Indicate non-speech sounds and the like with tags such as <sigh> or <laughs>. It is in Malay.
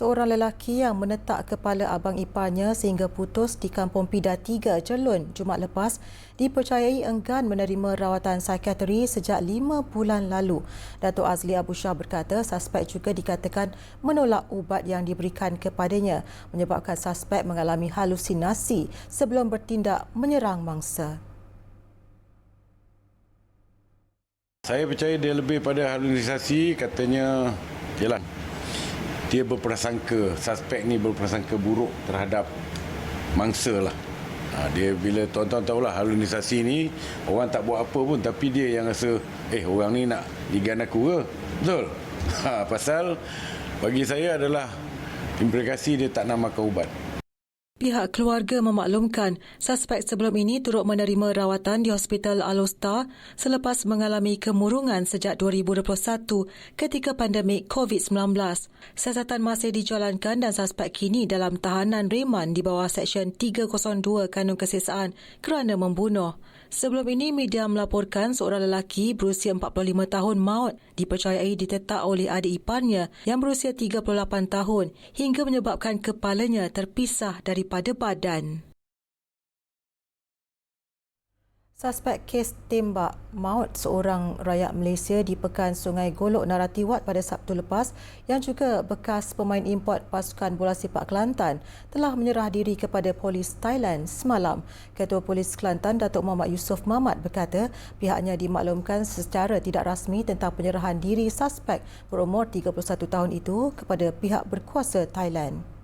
Seorang lelaki yang menetak kepala abang iparnya sehingga putus di Kampung Pida 3, Jelun, Jumaat lepas dipercayai enggan menerima rawatan psikiatri sejak lima bulan lalu. Datuk Azli Abu Shah berkata suspek juga dikatakan menolak ubat yang diberikan kepadanya menyebabkan suspek mengalami halusinasi sebelum bertindak menyerang mangsa. Saya percaya dia lebih pada halusinasi katanya jalan dia berprasangka suspek ni berprasangka buruk terhadap mangsa lah. Ha, dia bila tuan-tuan tahulah halusinasi ni orang tak buat apa pun tapi dia yang rasa eh orang ni nak digan aku ke? Betul? <laughs> Ha, pasal bagi saya adalah implikasi dia tak nak makan ubat Pihak keluarga memaklumkan suspek sebelum ini turut menerima rawatan di Hospital Alostar selepas mengalami kemurungan sejak 2021 ketika pandemik COVID-19. Siasatan masih dijalankan dan suspek kini dalam tahanan reman di bawah Seksyen 302 Kanun Kesesaan kerana membunuh. Sebelum ini, media melaporkan seorang lelaki berusia 45 tahun maut dipercayai ditetak oleh adik iparnya yang berusia 38 tahun hingga menyebabkan kepalanya terpisah daripada badan. Suspek kes tembak maut seorang rakyat Malaysia di Pekan Sungai Golok Naratiwat pada Sabtu lepas yang juga bekas pemain import pasukan bola sepak Kelantan telah menyerah diri kepada polis Thailand semalam. Ketua Polis Kelantan Datuk Muhammad Yusof Mamat berkata pihaknya dimaklumkan secara tidak rasmi tentang penyerahan diri suspek berumur 31 tahun itu kepada pihak berkuasa Thailand.